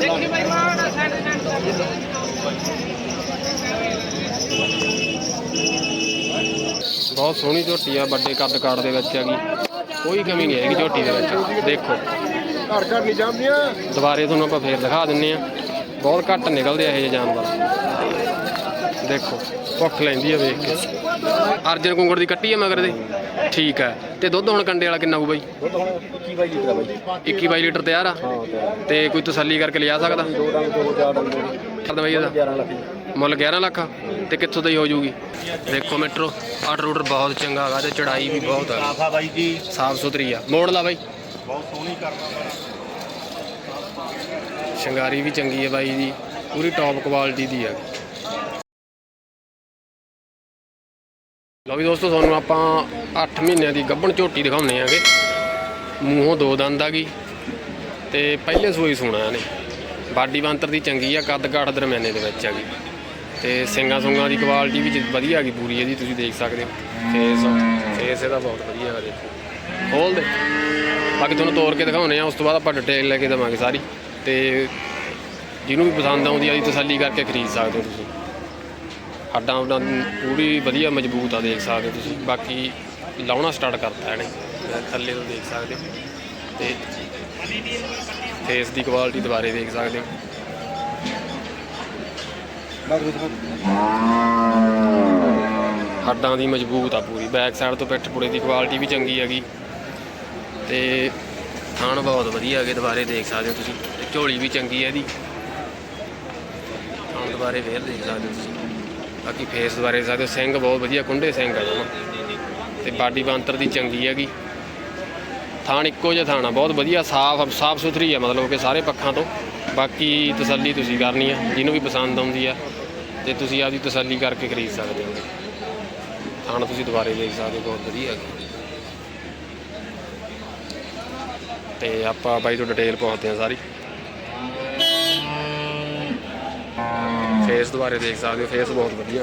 ਦੇਖੀ ਬਾਈ ਮਾੜਾ send send ਬਹੁਤ ਸੋਹਣੀ ਝੋਟੀ ਆ ਵੱਡੇ ਕੱਦ ਕਾੜ ਦੇ ਵਿੱਚ ਹੈਗੀ। ਕੋਈ ਕਮੀ ਨਹੀਂ ਹੈਗੀ ਝੋਟੀ ਦੇ ਵਿੱਚ। ਦੇਖੋ। ਘਰ ਘਰ ਨਹੀਂ ਜਾਂਦੀਆਂ? ਦੁਬਾਰੇ ਤੁਹਾਨੂੰ ਆਪਾਂ ਫੇਰ ਦਿਖਾ ਦਿੰਨੇ ਆ। ਬਹੁਤ ਘੱਟ ਨਿਕਲਦੇ ਆ ਇਹ ਜਾਨਵਰ। ਦੇਖੋ ਭੁੱਖ ਲੈਂਦੀ ਆ ਵੇਖ ਕੇ। ਅਰਜਨ ਕੁੰਗੜ ਦੀ ਕੱਟੀ ਆ ਮਗਰ ਦੇ। ਠੀਕ ਹੈ। ਤੇ ਦੁੱਧ ਹੁਣ ਕੰਡੇ ਵਾਲਾ ਕਿੰਨਾ ਹੋਊ ਬਾਈ? ਤਾਂ ਹੁਣ 21 ਬਾਈ ਲੀਟਰ ਆ ਬਾਈ। 21 22 ਲੀਟਰ ਤਿਆਰ ਆ? ਹਾਂ ਤੇ ਤੇ ਕੋਈ ਤਸੱਲੀ ਕਰਕੇ ਲਿਆ ਸਕਦਾ? ਦੋ ਡੰਗ ਦੋ ਚਾਰ ਡੰਗ। ਦੋ ਕਰਦਾ ਬਾਈ ਇਹਦਾ। 11 ਲੱਖ ਮੁੱਲ 11 ਲੱਖ ਆ? ਤੇ ਕਿੱਥੋਂ ਦੀ ਹੋ ਜੂਗੀ? ਦੇਖੋ ਮਿੱਤਰੋ ਆਰਡਰ ਰੂਡਰ ਬਹੁਤ ਚੰਗਾ ਹੈਗਾ ਤੇ ਚੜਾਈ ਵੀ ਬਹੁਤ ਆ। ਆਫਾ ਬਾਈ ਜੀ। ਸਾਫ਼ ਸੁਥਰੀ ਆ। ਮੋੜ ਲਾ ਬਾਈ। ਬਹੁਤ ਸੋਹਣੀ ਕਰਨਾ ਸ਼ਿੰਗਾਰੀ ਵੀ ਚੰਗੀ ਹੈ ਬਾਈ ਦੀ ਪੂਰੀ ਟੌਪ ਕੁਆਲਿਟੀ ਦੀ ਹੈ ਲਓ ਵੀ ਦੋਸਤੋ, ਤੁਹਾਨੂੰ ਆਪਾਂ 8 ਮਹੀਨਿਆਂ ਦੀ ਗੱਭਣ ਝੋਟੀ ਦਿਖਾਉਂਦੇ ਆਂਗੇ। ਮੂੰਹੋਂ ਦੋ ਦੰਦ ਆ ਗਈ ਤੇ ਪਹਿਲੇ ਸੂਈ ਸੁਣਾ ਇਹਨੇ। ਬਾਡੀ ਬੰਤਰ ਦੀ ਚੰਗੀ ਆ, ਕੱਦ ਕਾਠ ਦਰਮਿਆਨੇ ਦੇ ਵਿੱਚ ਆ ਗਈ। ਤੇ ਸਿੰਗਾਂ ਸੁੰਗਾਂ ਦੀ ਕੁਆਲਿਟੀ ਵੀ ਜ- ਵਧੀਆ ਆ ਗਈ ਪੂਰੀ ਇਹਦੀ, ਤੁਸੀਂ ਦੇਖ ਸਕਦੇ ਹੋ। ਫੇਸ ਫੇਸ ਇਹਦਾ ਬਹੁਤ ਵਧੀਆ ਹੈ ਦੇਖੋ। ਖੋਲ ਦੇ। ਬਾਕੀ ਤੁਹਾਨੂੰ ਤੋੜ ਕੇ ਦਿਖਾਉਨੇ ਆ, ਉਸ ਤੋਂ ਬਾਅਦ ਆਪਾਂ ਡਿਟੇਲ ਲੈ ਕੇ ਦੇਵਾਂਗੇ ਸਾਰੀ। ਤੇ ਜਿਹਨੂੰ ਵੀ ਪਸੰਦ ਆਉਂਦੀ ਆ ਜੀ ਤਸੱਲੀ ਕਰਕੇ ਖਰੀਦ ਸਕਦੇ ਹੋ ਤੁਸੀਂ। ਹੱਡਾਂ ਹੁੱਡਾਂ ਪੂਰੀ ਵਧੀਆ ਮਜ਼ਬੂਤ ਆ, ਦੇਖ ਸਕਦੇ ਹੋ ਤੁਸੀਂ। ਬਾਕੀ ਲਾਉਣਾ ਸਟਾਰਟ ਕਰਤਾ ਇਹਨੇ। ਥੱਲੇ ਤੋਂ ਦੇਖ ਸਕਦੇ ਹੋ। ਤੇ ਫੇਸ ਦੀ ਕੁਆਲਿਟੀ ਦੁਬਾਰੇ ਦੇਖ ਸਕਦੇ ਹੋ। ਹੱਡਾਂ ਦੀ ਮਜ਼ਬੂਤ ਆ ਪੂਰੀ। ਬੈਕ ਸਾਈਡ ਤੋਂ ਪਿੱਠ ਪੁੜੇ ਦੀ ਕੁਆਲਿਟੀ ਵੀ ਚੰਗੀ ਹੈਗੀ। ਤੇ ਥਾਣ ਬਹੁਤ ਵਧੀਆ ਹੈਗੇ, ਦੁਬਾਰੇ ਦੇਖ ਸਕਦੇ ਹੋ ਤੁਸੀਂ। ਝੋਲੀ ਵੀ ਚੰਗੀ ਹੈ ਇਹਦੀ। ਥਾਣ ਦੁਬਾਰੇ ਫੇਰ ਦੇਖ ਸਕਦੇ ਹੋ ਤੁਸੀਂ। ਬਾਕੀ ਫੇਸ ਦੁਬਾਰੇ ਦੇਖ ਸਕਦੇ ਹੋ ਸਿੰਘ ਬਹੁਤ ਵਧੀਆ, ਕੁੰਡੇ ਸਿੰਘ ਆ ਜਮਾ। ਤੇ ਬਾਡੀ ਬਾਂਤਰ ਦੀ ਚੰਗੀ ਹੈਗੀ। ਥਾਣ ਇੱਕੋ ਜਿਹਾ ਥਾਣਾ ਬਹੁਤ ਵਧੀਆ, ਸਾਫ਼ ਸਾਫ਼ ਸੁਥਰੀ ਆ ਮਤਲਬ ਕਿ ਸਾਰੇ ਪੱਖਾਂ ਤੋਂ। ਬਾਕੀ ਤਸੱਲੀ ਤੁਸੀਂ ਕਰਨੀ ਆ, ਜਿਹਨੂੰ ਵੀ ਪਸੰਦ ਆਉਂਦੀ ਆ, ਤੇ ਤੁਸੀਂ ਆਪਦੀ ਤਸੱਲੀ ਕਰਕੇ ਖਰੀਦ ਸਕਦੇ ਹੋ। ਥਾਣ ਤੁਸੀਂ ਦੁਬਾਰੇ ਦੇਖ ਸਕਦੇ ਹੋ, ਬਹੁਤ ਵਧੀਆ ਹੈਗਾ। ਤੇ ਆਪਾਂ ਬਾਈ ਤੋਂ ਡਿਟੇਲ ਪਹੁੰਚਦੇ ਹਾਂ ਸਾਰੀ। ਫੇਸ ਦੁਬਾਰੇ ਦੇਖ ਸਕਦੇ ਹੋ, ਫੇਸ ਬਹੁਤ ਵਧੀਆ।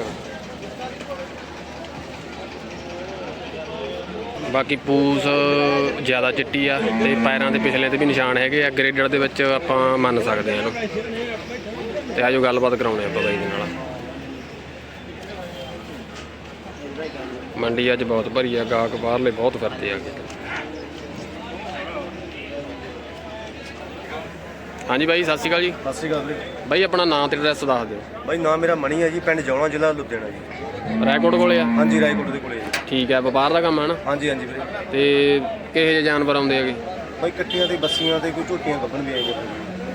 ਬਾਕੀ ਪੂਸ ਜ਼ਿਆਦਾ ਚਿੱਟੀ ਆ ਤੇ ਪੈਰਾਂ ਦੇ ਪਿਛਲੇ ਤੇ ਵੀ ਨਿਸ਼ਾਨ ਹੈਗੇ ਆ, ਗ੍ਰੇਡਰ ਦੇ ਵਿੱਚ ਆਪਾਂ ਮੰਨ ਸਕਦੇ ਹਾਂ ਇਹਨੂੰ। ਤੇ ਆਜੋ ਗੱਲਬਾਤ ਕਰਾਉਣੇ ਆਪਾਂ ਬਾਈ ਦੇ ਨਾਲ। ਮੰਡੀ ਅੱਜ ਬਹੁਤ ਭਰੀ ਆ, ਗਾਹਕ ਬਾਹਰਲੇ ਬਹੁਤ ਫਿਰਦੇ ਆ। ਹਾਂਜੀ ਬਾਈ ਸਤਿ ਸ਼੍ਰੀ ਅਕਾਲ ਜੀ। ਸਤਿ ਸ਼੍ਰੀ ਅਕਾਲ ਵੀਰੇ ਬਾਈ ਆਪਣਾ ਨਾਮ ਤੇ ਐਡਰੈਸ ਦੱਸ ਦਿਓ। ਬਾਈ ਨਾਮ ਮੇਰਾ ਮਣੀ ਹੈ ਜੀ ਪਿੰਡ ਜੌਣਾ ਜ਼ਿਲ੍ਹਾ ਲੁਧਿਆਣਾ ਜੀ। ਰੈਕੋਰਡ ਕੋਲੇ ਆ? ਹਾਂਜੀ ਰਾਏਕੋਟ ਦੇ ਕੋਲੇ ਜੀ। ਠੀਕ ਹੈ ਵਪਾਰ ਦਾ ਕੰਮ ਹੈ ਨਾ? ਹਾਂਜੀ ਹਾਂਜੀ ਵੀਰੇ। ਤੇ ਕਿਹੋ ਜਿਹੇ ਜਾਨਵਰ ਆਉਂਦੇ ਹੈਗੇ? ਬਾਈ ਕੱਟੀਆਂ ਤੇ ਬੱਸੀਆਂ ਤੇ ਕੋਈ ਝੋਟੀਆਂ ਕੱਪਣ ਵੀ ਆਏਗੇ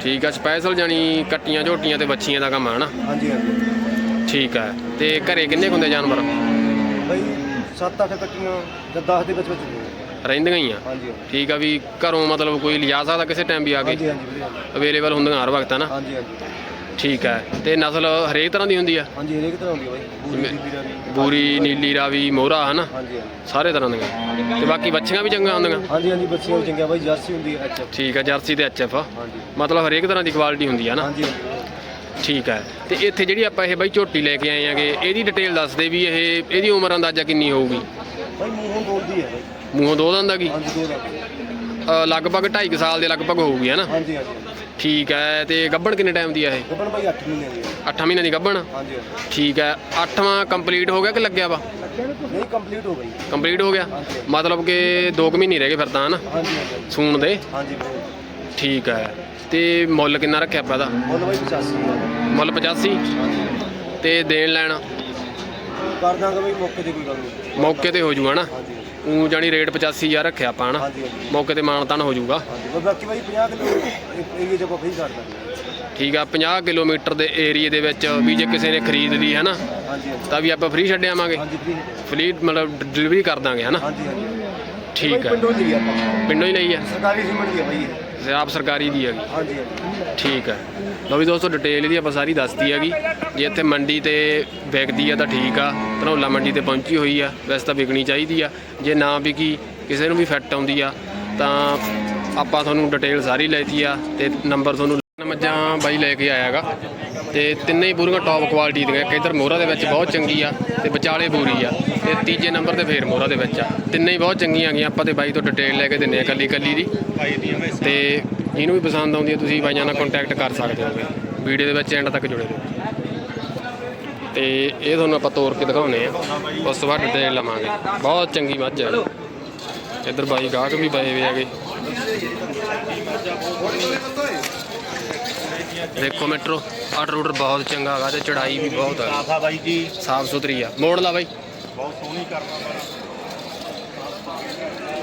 ਠੀਕ ਆ ਸਪੈਸ਼ਲ ਜਾਨੀ ਕੱਟੀਆਂ ਝੋਟੀਆਂ ਤੇ ਬੱਚੀਆਂ ਦਾ ਕੰਮ ਹੈ ਨਾ? ਹਾਂਜੀ ਹਾਂਜੀ। ਠੀਕ ਹੈ ਤੇ ਘਰੇ ਕਿੰਨੇ ਕੁ ਹੁੰਦੇ ਜਾਨਵਰ? ਬਾਈ 7-8 ਕੱਟੀਆਂ ਜਾਂ 10 ਦੇ ਵਿੱਚ ਵਿੱਚ। ਰਹਿੰਦੀਆਂ ਹੀ ਆ। ਹਾਂਜੀ ਠੀਕ ਆ ਵੀ ਘਰੋਂ ਮਤਲਬ ਕੋਈ ਲਿਜਾ ਸਕਦਾ ਕਿਸੇ ਟਾਈਮ ਵੀ ਆ ਕੇ। ਹਾਂਜੀ ਹਾਂਜੀ ਵੀਰੇ ਅਵੇਲੇਬਲ ਹੁੰਦੀਆਂ ਹਰ ਵਕਤ ਹੈ ਨਾ? ਹਾਂਜੀ ਹਾਂਜੀ। ਠੀਕ ਹੈ ਤੇ ਨਸਲ ਹਰੇਕ ਤਰ੍ਹਾਂ ਦੀ ਹੁੰਦੀ ਆ? ਹਾਂਜੀ ਹਰੇਕ ਤਰ੍ਹਾਂ ਹੁੰਦੀ ਹੈ ਬਾਈ। ਬੂਰੀ ਦੀ ਵੀਰਾਂ ਦੀ ਬੂਰੀ ਨੀਲੀ ਰਾਵੀ ਮੋਹਰਾ ਹਨਾ ਹਾਂਜੀ ਹਾਂਜੀ। ਸਾਰੇ ਤਰ੍ਹਾਂ ਦੀਆਂ। ਤੇ ਬਾਕੀ ਬੱਚੀਆਂ ਵੀ ਚੰਗੀਆਂ ਹੁੰਦੀਆਂ? ਹਾਂਜੀ ਹਾਂਜੀ ਬੱਚੀਆਂ ਵੀ ਚੰਗੀਆਂ ਬਾਈ। ਜਰਸੀ ਹੁੰਦੀ ਹੈ ਐਚ ਠੀਕ ਆ ਜਰਸੀ ਤੇ ਐਚਐਫ ਹਾਂਜੀ। ਮਤਲਬ ਹਰੇਕ ਤਰ੍ਹਾਂ ਦੀ ਕੁਆਲਿਟੀ ਹੁੰਦੀ ਆ ਨਾ? ਹਾਂਜੀ ਹਾਂਜੀ। ਠੀਕ ਹੈ ਤੇ ਇੱਥੇ ਜਿਹੜੀ ਆਪਾਂ ਇਹ ਬਾਈ ਝੋਟੀ ਲੈ ਕੇ ਆਏ ਆਂਗੇ ਇਹਦੀ ਡਿਟੇਲ ਦੱਸ ਦੇ ਵੀ ਇਹ ਇਹਦੀ ਉਮਰ ਅੰਦਾਜ਼ਾ ਕਿੰਨੀ ਹੋਊਗੀ? ਬਾਈ ਮੂੰਹੋਂ ਬੋਲਦੀ ਹੈ ਬਾਈ। ਮੂੰਹੋਂ ਦੋ ਦੰਦ ਹੈਗੀ ਹਾਂਜੀ ਦੋ ਦਾ ਅ, ਲਗਭਗ 2.5 ਸਾਲ ਦੇ ਲਗਭਗ ਹੋਊਗੀ ਹੈ ਨਾ? ਹਾਂਜੀ ਹਾਂਜੀ। ਠੀਕ ਹੈ ਤੇ ਗੱਭਣ ਕਿੰਨੇ ਟਾਈਮ ਦੀ ਆ ਇਹ? ਗੱਬਣ ਬਾਈ 8 ਮਹੀਨੇ ਦੀ ਹੈ 8 ਮਹੀਨਿਆਂ ਦੀ ਗੱਭਣ ਹਾਂਜੀ ਹਾਂਜੀ। ਠੀਕ ਹੈ 8ਵਾਂ ਕੰਪਲੀਟ ਹੋ ਗਿਆ ਕਿ ਲੱਗਿਆ ਵਾ? ਨਹੀਂ ਕੰਪਲੀਟ ਹੋ ਗਈ। ਕੰਪਲੀਟ ਹੋ ਗਿਆ? ਮਤਲਬ ਕਿ 2 ਮਹੀਨੇ ਰਹਿ ਗਏ ਫਿਰ ਤਾਂ ਹਨਾ ਹਾਂਜੀ ਹਾਂਜੀ ਸੂਣ ਦੇ? ਹਾਂਜੀ ਠੀਕ ਹੈ ਤੇ ਮੁੱਲ ਕਿੰਨਾ ਰੱਖਿਆ ਆਪਾਂ ਇਹਦਾ ਮੁੱਲ ਬਾਈ 85 ਹੈ ਮੁੱਲ 85 ਹਾਂਜੀ। ਤੇ ਦੇਣ ਲੈਣ? ਕਰ ਦਾਂਗੇ ਬਾਈ ਮੌਕੇ ਤੇ ਕੋਈ ਗੱਲ ਨਹੀਂ। ਮੌਕੇ ਤੇ ਹੋ ਜੂਗਾ ਨਾ? ਹਾਂਜੀ ਉਹ ਜਾਨੀ ਰੇਟ 85000 ਰੱਖਿਆ ਆਪਾਂ ਹਨਾ? ਹਾਂਜੀ ਹਾਂਜੀ। ਮੌਕੇ ਤੇ ਮਾਨਤਾਨ ਹੋ ਜੂਗਾ। ਹਾਂਜੀ ਬਸ ਬਾਕੀ ਬਾਈ 50 ਕਿਲੋ ਏਰੀਆ ਚ ਆਪਾਂ ਫ੍ਰੀ ਕਰ ਦਾਂਗੇ। ਠੀਕ ਆ 50 ਕਿਲੋਮੀਟਰ ਦੇ ਏਰੀਏ ਦੇ ਵਿੱਚ ਵੀ ਜੇ ਕਿਸੇ ਨੇ ਖਰੀਦ ਲਈ ਹੈ ਨਾ ਹਾਂਜੀ ਹਾਂਜੀ। ਤਾਂ ਵੀ ਆਪਾਂ ਫ੍ਰੀ ਛੱਡ ਆਵਾਂਗੇ। ਹਾਂਜੀ ਫ੍ਰੀ ਫ੍ਰੀ ਮਤਲਬ ਡਿਲੀਵਰੀ ਕਰ ਦਾਂਗੇ ਹੈ ਨਾ ਹਾਂਜੀ ਹਾਂਜੀ। ਠੀਕ ਹੈ ਪਿੰਡੋਂ ਲਈ ਆਪਾਂ। ਪਿੰਡੋਂ ਹੀ ਲਈ ਆ। ਸਰਕਾਰੀ ਸੀਮੈਂਟ ਦੀ ਹੈ ਬਾਈ ਇਹ। ਤੇ ਆਪ ਸਰਕਾਰੀ ਦੀ ਹੈਗੀ। ਹਾਂਜੀ ਠੀਕ ਹੈ। ਲਓ ਵੀ ਦੋਸਤੋ ਡਿਟੇਲ ਇਹਦੀ ਆਪਾਂ ਸਾਰੀ ਦੱਸਤੀ ਹੈਗੀ। ਜੇ ਇੱਥੇ ਮੰਡੀ ਤੇ ਵਿਕਦੀ ਆ ਤਾਂ ਠੀਕ ਆ ਧਨੌਲਾ ਮੰਡੀ ਤੇ ਪਹੁੰਚੀ ਹੋਈ ਆ ਵੈਸੇ ਤਾਂ ਵਿਕਣੀ ਚਾਹੀਦੀ ਆ। ਜੇ ਨਾ ਵਿਕੀ ਕਿਸੇ ਨੂੰ ਵੀ ਫਿੱਟ ਆਉਂਦੀ ਆ ਤਾਂ ਆਪਾਂ ਤੁਹਾਨੂੰ ਡਿਟੇਲ ਸਾਰੀ ਲੈਤੀ ਆ ਤੇ ਨੰਬਰ ਤੁਹਾਨੂੰ ਮੱਝਾਂ ਬਾਈ ਲੈ ਕੇ ਆਇਆਗਾ। ਤੇ ਤਿੰਨੇ ਹੀ ਪੂਰੀਆਂ ਟੌਪ ਕੁਆਲਿਟੀ ਦੀਆਂ ਇੱਕ ਇੱਧਰ ਮੋਹਰਾ ਦੇ ਵਿੱਚ ਬਹੁਤ ਚੰਗੀ ਆ ਤੇ ਵਿਚਾਲੇ ਬੂਰੀ ਆ। ਤੇ ਤੀਜੇ ਨੰਬਰ ਤੇ ਫੇਰ ਮੋਹਰਾ ਦੇ ਵਿੱਚ ਆ। ਤਿੰਨੇ ਹੀ ਬਹੁਤ ਚੰਗੀਆਂ ਗਈਆਂ ਆਪਾਂ ਤੇ ਬਾਈ ਤੋਂ ਡਿਟੇਲ ਲੈ ਕੇ ਦਿੰਨੇ ਆ ਕੱਲੀ ਕੱਲੀ ਦੀ। ਤੇ ਜਿਹਨੂੰ ਵੀ ਪਸੰਦ ਆਉਂਦੀ ਹੈ ਤੁਸੀਂ ਬਾਈਆਂ ਨਾਲ ਕੰਟੈਕਟ ਕਰ ਸਕਦੇ ਹੋਗੇ। ਵੀਡੀਓ ਦੇ ਵਿੱਚ ਐਂਡ ਤੱਕ ਜੁੜੇ ਰਹੋ। ਤੇ ਇਹ ਤੁਹਾਨੂੰ ਆਪਾਂ ਤੋੜ ਕੇ ਦਿਖਾਉਨੇ ਆ। ਉਸ ਤੋਂ ਬਾਅਦ ਡਿਟੇਲ ਲਵਾਂਗੇ। ਬਹੁਤ ਚੰਗੀ ਮੱਝ ਹੈ ਇੱਧਰ ਬਾਈ ਗਾਹਕ ਵੀ ਪਏ ਹੋਏ ਹੈਗੇ। ਦੇਖੋ ਮਿੱਤਰੋ ਆਰਡਰ ਆਰਡਰ ਬਹੁਤ ਚੰਗਾ ਹੈਗਾ ਤੇ ਚੜਾਈ ਵੀ ਬਹੁਤ ਹੈ ਜੀ। ਸਾਫ਼ ਸੁਥਰੀ ਆ। ਮੋੜ ਲਾ ਬਾਈ। ਬਹੁਤ ਸੋਹਣੀ ਕਰਨਾ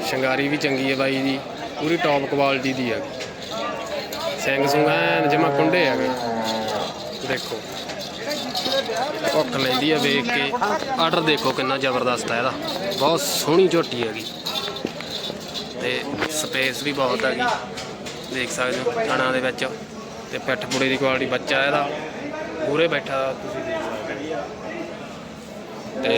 ਸ਼ਿੰਗਾਰੀ ਵੀ ਚੰਗੀ ਹੈ ਬਾਈ ਦੀ, ਪੂਰੀ ਟੌਪ ਕੁਆਲਿਟੀ ਦੀ ਹੈ ਸਿੰਘ ਸੁੰਗ ਐਨ ਜਮਾ ਕੁੰਡੇ ਹੈਗੇ। ਦੇਖੋ, ਭੁੱਖ ਲੈਂਦੀ ਹੈ ਵੇਖ ਕੇ। ਆਰਡਰ ਦੇਖੋ ਕਿੰਨਾ ਜ਼ਬਰਦਸਤ ਹੈ ਇਹਦਾ। ਬਹੁਤ ਸੋਹਣੀ ਝੋਟੀ ਹੈਗੀ। ਤੇ ਸਪੇਸ ਵੀ ਬਹੁਤ ਹੈਗੀ। ਦੇਖ ਸਕਦੇ ਹੋ ਥਣਾ ਦੇ ਵਿੱਚ। ਤੇ ਪਿੱਠ ਪੁੜੇ ਦੀ ਕੁਆਲਿਟੀ ਬੱਚਾ ਇਹਦਾ। ਪੂਰੇ ਬੈਠਾ ਤੁਸੀਂ। ਤੇ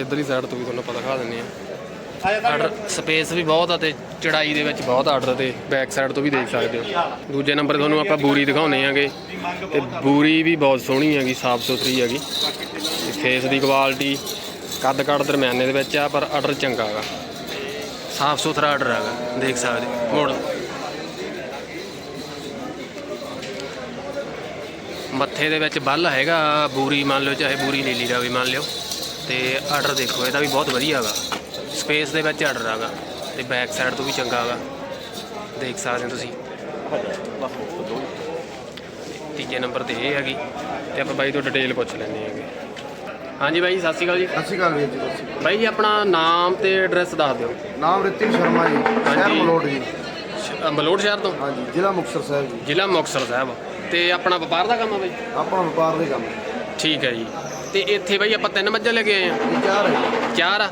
ਇਧਰਲੀ ਸਾਈਡ ਤੋਂ ਵੀ ਤੁਹਾਨੂੰ ਆਪਾਂ ਦਿਖਾ ਦਿੰਨੇ ਆ ਆਰਡਰ ਸਪੇਸ ਵੀ ਬਹੁਤ ਆ ਤੇ ਚੜਾਈ ਦੇ ਵਿੱਚ ਬਹੁਤ ਆਰਡਰ ਤੇ ਬੈਕ ਸਾਈਡ ਤੋਂ ਵੀ ਦੇਖ ਸਕਦੇ ਹੋ। ਦੂਜੇ ਨੰਬਰ ਤੁਹਾਨੂੰ ਆਪਾਂ ਬੂਰੀ ਦਿਖਾਉਨੇ ਆਂਗੇ ਤੇ ਬੂਰੀ ਵੀ ਬਹੁਤ ਸੋਹਣੀ ਹੈਗੀ, ਸਾਫ਼ ਸੁਥਰੀ ਹੈਗੀ। ਫੇਸ ਦੀ ਕੁਆਲਿਟੀ ਕੱਦ ਕੱਦ ਦਰਮਿਆਨੇ ਦੇ ਵਿੱਚ ਆ, ਪਰ ਆਰਡਰ ਚੰਗਾ ਹੈਗਾ। ਸਾਫ਼ ਸੁਥਰਾ ਆਰਡਰ ਹੈਗਾ, ਦੇਖ ਸਕਦੇ ਹੋ। ਮੋੜ ਮੱਥੇ ਦੇ ਵਿੱਚ ਬੱਲ ਹੈਗਾ ਬੂਰੀ ਮੰਨ ਲਓ ਚਾਹੇ ਬੂਰੀ ਨੀਲੀ ਦਾ ਵੀ ਮੰਨ ਲਿਓ। ਤੇ ਆਰਡਰ ਦੇਖੋ ਇਹਦਾ ਵੀ ਬਹੁਤ ਵਧੀਆ ਹੈਗਾ ਸਪੇਸ ਦੇ ਵਿੱਚ ਆਰਡਰ ਹੈਗਾ ਤੇ ਬੈਕ ਸਾਈਡ ਤੋਂ ਵੀ ਚੰਗਾ ਹੈਗਾ ਦੇਖ ਸਕਦੇ ਹੋ ਤੁਸੀਂ। ਤੀਜੇ ਨੰਬਰ ਤੇ ਇਹ ਹੈਗੀ ਤੇ ਆਪਾਂ ਬਾਈ ਤੋਂ ਡਿਟੇਲ ਪੁੱਛ ਲੈਂਦੇ ਹੈਗੇ। ਹਾਂਜੀ ਬਾਈ ਸਤਿ ਸ਼੍ਰੀ ਅਕਾਲ ਜੀ। ਸਤਿ ਸ਼੍ਰੀ ਅਕਾਲ ਵੀਰ ਜੀ ਸਤਿ ਸ਼੍ਰੀ ਅਕਾਲ। ਬਾਈ ਜੀ ਆਪਣਾ ਨਾਮ ਤੇ ਐਡਰੈਸ ਦੱਸ ਦਿਓ। ਨਾਮ ਰਿਤਿਕ ਸ਼ਰਮਾ ਜੀ ਸ਼ਹਿਰ। ਮਲੋਟ ਜੀ। ਸ਼- ਅ, ਮਲੋਟ ਸ਼ਹਿਰ ਤੋਂ? ਹਾਂਜੀ ਜ਼ਿਲ੍ਹਾ ਮੁਕਤਸਰ ਸਾਹਿਬ ਜੀ। ਜ਼ਿਲ੍ਹਾ ਮੁਕਤਸਰ ਸਾਹਿਬ। ਤੇ ਆਪਣਾ ਵਪਾਰ ਦਾ ਕੰਮ ਆ ਬਾਈ? ਆਪਣਾ ਵਪਾਰ ਦੇ ਕੰਮ। ਠੀਕ ਹੈ ਜੀ। ਤੇ ਇੱਥੇ ਬਾਈ ਆਪਾਂ ਤਿੰਨ ਮੱਝਾਂ ਲੈ ਕੇ ਆਏ ਆ? ਇਹ ਚਾਰ ਹੈ ਜੀ। ਚਾਰ ਆ?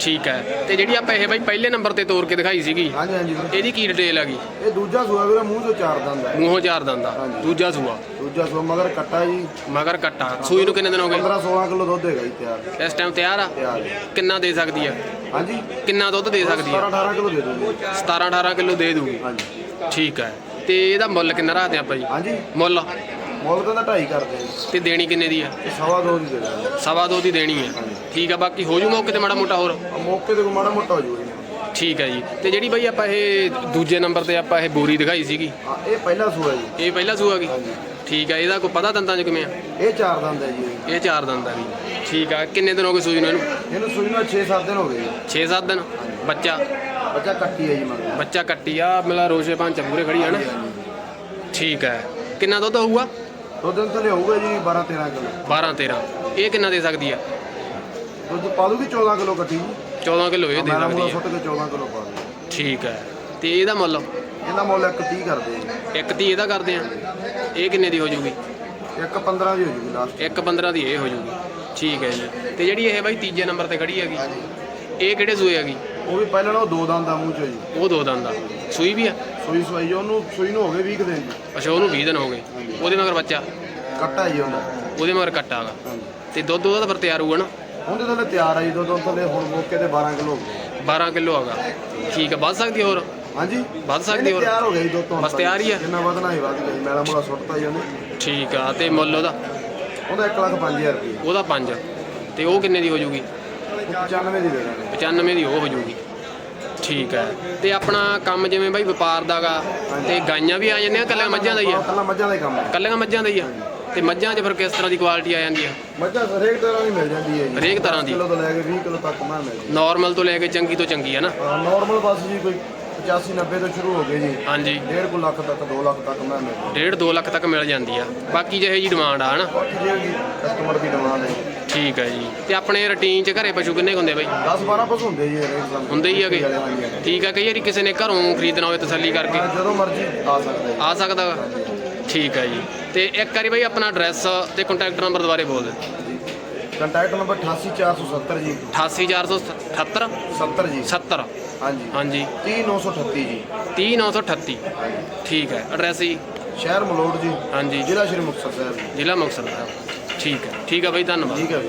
ਠੀਕ ਹੈ। ਤੇ ਜਿਹੜੀ ਆਪਾਂ ਇਹ ਬਾਈ ਪਹਿਲੇ ਨੰਬਰ ਤੇ ਤੋੜ ਕੇ ਦਿਖਾਈ ਸੀਗੀ ਹਾਂਜੀ ਹਾਂਜੀ ਵੀਰ। ਇਹਦੀ ਕੀ ਡਿਟੇਲ ਹੈਗੀ ਇਹ ਦੂਜਾ ਸੂਆ ਵੀਰੇ ਮੂੰਹ ਤੋਂ ਚਾਰ ਦੰਦ ਹੈ ਮੂੰਹੋਂ ਚਾਰ ਦੰਦਾ ਹਾਂਜੀ। ਦੂਜਾ ਸੂਆ। ਦੂਜਾ ਸੂਆ ਮਗਰ ਕੱਟਾ ਜੀ। ਮਗਰ ਕੱਟਾ। ਸੂਈ ਨੂੰ ਕਿੰਨੇ ਦਿਨ ਹੋ ਗਏ? 15 16 ਕਿਲੋ ਦੁੱਧ ਹੈਗਾ ਜੀ ਤਿਆਰ। ਇਸ ਟਾਈਮ ਤਿਆਰ ਆ? ਤਿਆਰ ਹੈ। ਕਿੰਨਾ ਦੇ ਸਕਦੀ ਆ? ਹਾਂਜੀ। ਕਿੰਨਾ ਦੁੱਧ ਦੇ ਸਕਦੀ 17 ਆ 18 ਕਿਲੋ ਦੇ ਦੂੰਗੇ 17 18 ਕਿਲੋ ਦੇ ਦੂਗੀ ਹਾਂਜੀ। ਠੀਕ ਹੈ। ਤੇ ਇਹਦਾ ਮੁੱਲ ਕਿੰਨਾ ਰੱਖਦੇ ਆਪਾਂ ਜੀ? ਹਾਂਜੀ। ਮੁੱਲ? ਮੁੱਲ ਤਾਂ ਢਾਈ ਕਰਦੇ ਆ ਤੇ ਦੇਣੀ ਕਿੰਨੇ ਦੀ ਆ? ਸਵਾ ਦੋ ਦੀ ਦੇ ਦਾਂਗੇ ਸਵਾ ਦੋ ਦੀ ਦੇਣੀ ਹੈ ਠੀਕ ਆ ਬਾਕੀ ਹੋ ਜੂ ਮੌਕੇ ਤੇ ਮਾੜਾ ਮੋਟਾ ਹੋਰ? ਆ ਮੌਕੇ ਤੇ ਕੋਈ ਮਾੜਾ ਮੋਟਾ ਹੋ ਜੂਗਾ ਜੀ। ਠੀਕ ਹੈ ਜੀ। ਤੇ ਜਿਹੜੀ ਬਾਈ ਆਪਾਂ ਇਹ ਦੂਜੇ ਨੰਬਰ ਤੇ ਆਪਾਂ ਇਹ ਬੋਰੀ ਦਿਖਾਈ ਸੀਗੀ? ਇਹ ਪਹਿਲਾ ਸੂਆ ਜੀ। ਇਹ ਪਹਿਲਾ ਸੂਆ ਗਈ ਹਾਂਜੀ। ਠੀਕ ਹੈ ਇਹਦਾ ਕੋਈ ਪਤਾ ਦੰਦਾਂ ਚ ਕਿਵੇਂ ਆ? ਇਹ ਚਾਰ ਦੰਦ ਹੈ ਜੀ। ਇਹ। ਇਹ ਚਾਰ ਦੰਦ ਆ ਵੀ ਠੀਕ ਆ ਕਿੰਨੇ ਦਿਨ ਹੋ ਗਏ ਸੂਈ ਨੂੰ ਇਹਨੂੰ? ਇਹਨੂੰ ਸੂਈ ਨੂੰ 6-7 ਦਿਨ ਹੋ ਗਏ ਜੀ। 6-7 ਦਿਨ? ਬੱਚਾ? ਬੱਚਾ ਕੱਟੀ ਹੈ ਜੀ ਮਗਰ ਬੱਚਾ ਕੱਟੀ ਆ ਮਿਲਾ ਰੋਸ਼ੇ ਪੰਜ ਪੂਰੇ ਖੜੀ ਆ ਨਾ। ਠੀਕ ਹੈ। ਕਿੰਨਾ ਦੁੱਧ ਹੋਊਗਾ? ਦੋ ਦਿਨ ਥੱਲੇ ਹੋਊਗਾ ਜੀ 12-13 ਕਿਲੋ। 12 13 ਇਹ ਕਿੰਨਾ ਦੇ ਸਕਦੀ ਆ? ਦੁੱਧ ਪਾ ਦੂਗੀ 14 ਕਿਲੋ ਕੱਟੀ ਜੀ। 14 ਕਿਲੋ ਇਹ ਦੇ ਸਕਦੀ ਮੁੱਲ ਆ। ਸੁੱਟ ਕੇ 14 ਕਿਲੋ ਪਾ ਦੂਗੀ ਠੀਕ ਹੈ। ਤੇ ਇਹਦਾ ਮੁੱਲ? ਇਹਦਾ ਮੁੱਲ ਇੱਕ 30 ਕਰਦੇ ਜੀ। ਇੱਕ ਤੀ ਇਹਦਾ ਕਰਦੇ ਆ। ਇਹ ਕਿੰਨੇ ਦੀ ਹੋ ਜਾਊਗੀ ਇੱਕ 15 ਦੀ ਹੋ ਜੂਗੀ ਲਾਸਟ ਇੱਕ 15 ਦੀ ਇਹ ਹੋ ਜਾਊਗੀ ਠੀਕ ਹੈ ਜੀ। ਤੇ ਜਿਹੜੀ ਇਹ ਬਾਈ ਤੀਜੇ ਨੰਬਰ ਤੇ ਖੜੀ ਹੈਗੀ ਇਹ ਕਿਹੜੇ ਸੂਏ ਹੈਗੀ? ਉਹ ਵੀ ਪਹਿਲਾਂ ਉਹ ਦੋ ਦੰਦ ਦਾ ਮੂੰਹ ਚ ਜੀ। ਉਹ ਦੋ ਦੰਦ ਦਾ ਸੂਈ ਵੀ ਆ? ਸੂਈ ਸਵਾਈ ਜੀ, ਉਹਨੂੰ ਸੂਈ ਨੂੰ ਹੋ ਗਏ 20 ਕੁ ਦਿਨ ਜੀ। ਅੱਛਾ ਉਹਨੂੰ 20 ਦਿਨ ਹੋ ਗਏ। ਉਹਦੇ ਮਗਰ ਬੱਚਾ? ਕੱਟਾ ਜੀ ਉਹਦਾ। ਉਹਦੇ ਮਗਰ ਕੱਟਾ ਗਾ ਤੇ ਦੁੱਧ ਉਹਦਾ ਤਾਂ ਫਿਰ ਤਿਆਰ ਹੋਊਗਾ ਨਾ? ਉਹਦੇ ਥੱਲੇ ਤਿਆਰ ਆ ਜੀ ਦੁੱਧ ਉਹਦੇ ਥੱਲੇ ਹੁਣ ਮੌਕੇ ਤੇ 12 ਕਿਲੋ ਹੋ ਗਏ। 12 ਕਿਲੋ ਹੈਗਾ ਠੀਕ ਹੈ ਵੱਧ ਸਕਦੀ ਹੋਰ? ਹਾਂਜੀ। ਵੱਧ ਸਕਦੀ ਹੋਰ? ਤਿਆਰ ਹੋ ਗਈ ਦੁੱਧ ਤੋਂ ਬਸ ਤਿਆਰ ਹੀ ਆ? ਜਿੰਨਾ ਵਧਣਾ ਹੀ ਵੱਧ ਜੀ। ਮੈਲਾ ਮੂਲਾ ਸੁੱਟਤਾ ਜੀ ਉਹਨੇ। ਠੀਕ ਆ ਤੇ ਮੁੱਲ ਉਹਦਾ? ਉਹਦਾ 1 ਲੱਖ 5000 ਰੁਪਏ ਉਹਦਾ 5 ਤੇ ਉਹ ਕਿੰਨੇ ਦੀ ਹੋ ਜਾਊਗੀ 95 ਦੀ ਦੇ ਦਾਂਗੇ। 95 ਦੀ ਉਹ ਹੋ ਜਾਊਗੀ ਠੀਕ ਹੈ। ਤੇ ਆਪਣਾ ਕੰਮ ਜਿਵੇਂ ਬਾਈ ਵਪਾਰ ਦਾਗਾ ਤੇ ਗਾਈਆਂ ਵੀ ਆ ਜਾਂਦੀਆਂ ਕੱਲੀਆਂ ਮੱਝਾਂ ਦਾ ਹੀ ਆ? ਕੱਲਾ ਮੱਝਾਂ ਦਾ ਹੀ ਕੰਮ ਹੈ। ਕੱਲੀਆਂ ਮੱਝਾਂ ਦਾ ਹੀ ਆ? ਤੇ ਮੱਝਾਂ 'ਚ ਫਿਰ ਕਿਸ ਤਰ੍ਹਾਂ ਦੀ ਕੁਆਲਿਟੀ ਆ ਜਾਂਦੀ ਆ? ਮੱਝਾਂ ਹਰੇਕ ਤਰ੍ਹਾਂ ਦੀ ਮਿਲ ਜਾਂਦੀ ਹੈ ਜੀ। ਹਰੇਕ ਤਰ੍ਹਾਂ ਦੀ। ਕਿਲੋ ਤੋਂ ਲੈ ਕੇ 20 ਕਿਲੋ ਤੱਕ ਮੈਂ ਮਿਲ ਜਾਂਦੀ ਨਾਰਮਲ ਤੋਂ ਲੈ ਕੇ ਚੰਗੀ ਤੋਂ ਚੰਗੀ ਆ ਨਾ? ਨਾਰਮਲ ਬਸ ਜੀ ਕੋਈ 85 90 ਤੋਂ ਸ਼ੁਰੂ ਹੋ ਗਏ ਜੀ। ਹਾਂਜੀ। 1.5 ਲੱਖ ਤੱਕ 2 ਲੱਖ ਤੱਕ ਮੈਂ ਮਿਲ ਜਾਂਦੀ ਡੇਢ 2 ਲੱਖ ਤੱਕ ਮਿਲ ਜਾਂਦੀ ਆ। ਬਾਕੀ ਜਿਹੇ ਜੀ ਡਿਮਾਂਡ ਆ ਹਨਾ? ਬਾਕੀ ਜੇ ਕਸਟਮਰ ਦੀ ਡਿਮਾਂਡ ਹੈ। ਠੀਕ ਹੈ ਜੀ। ਤੇ ਆਪਣੇ ਰੁਟੀਨ 'ਚ ਘਰੇ ਪਸ਼ੂ ਕਿੰਨੇ ਕੁ ਹੁੰਦੇ ਬਾਈ? 10 12 ਪਸ਼ੂ ਹੁੰਦੇ ਜੀ ਹਰੇਕ ਦਾ ਹੁੰਦੇ ਹੀ ਹੈਗੇ। ਠੀਕ ਆ ਕਈ ਵਾਰੀ ਕਿਸੇ ਨੇ ਘਰੋਂ ਖਰੀਦਣਾ ਹੋਵੇ ਤਸੱਲੀ ਕਰਕੇ। ਹਾਂ, ਜਦੋਂ ਮਰਜ਼ੀ ਆ ਸਕਦਾ ਜੀ ਆ ਸਕਦਾ ਵਾ? ਠੀਕ ਹੈ ਜੀ। ਤੇ ਇੱਕ ਵਾਰੀ ਬਾਈ ਆਪਣਾ ਐਡਰੈਸ ਤੇ ਕੰਟੈਕਟ ਨੰਬਰ ਦੁਬਾਰੇ ਬੋਲ ਦੇ ਕੰਟੈਕਟ ਨੰਬਰ 88470 ਜੀ। 88478 70 ਜੀ। 70 ਹਾਂਜੀ। ਹਾਂਜੀ। 30938 ਜੀ। 30938 ਠੀਕ ਹੈ ਐਡਰੈਸ ਜੀ। ਸ਼ਹਿਰ ਮਲੋਟ ਜੀ। ਹਾਂਜੀ। ਜ਼ਿਲ੍ਹਾ ਸ਼੍ਰੀ ਮੁਕਤਸਰ ਸਾਹਿਬ ਜੀ। ਜ਼ਿਲ੍ਹਾ ਮੁਕਤਸਰ ਸਾਹਿਬ। ਠੀਕ ਹੈ। ਠੀਕ ਹੈ ਬਾਈ ਧੰਨਵਾਦ। ਠੀਕ ਹੈ ਜੀ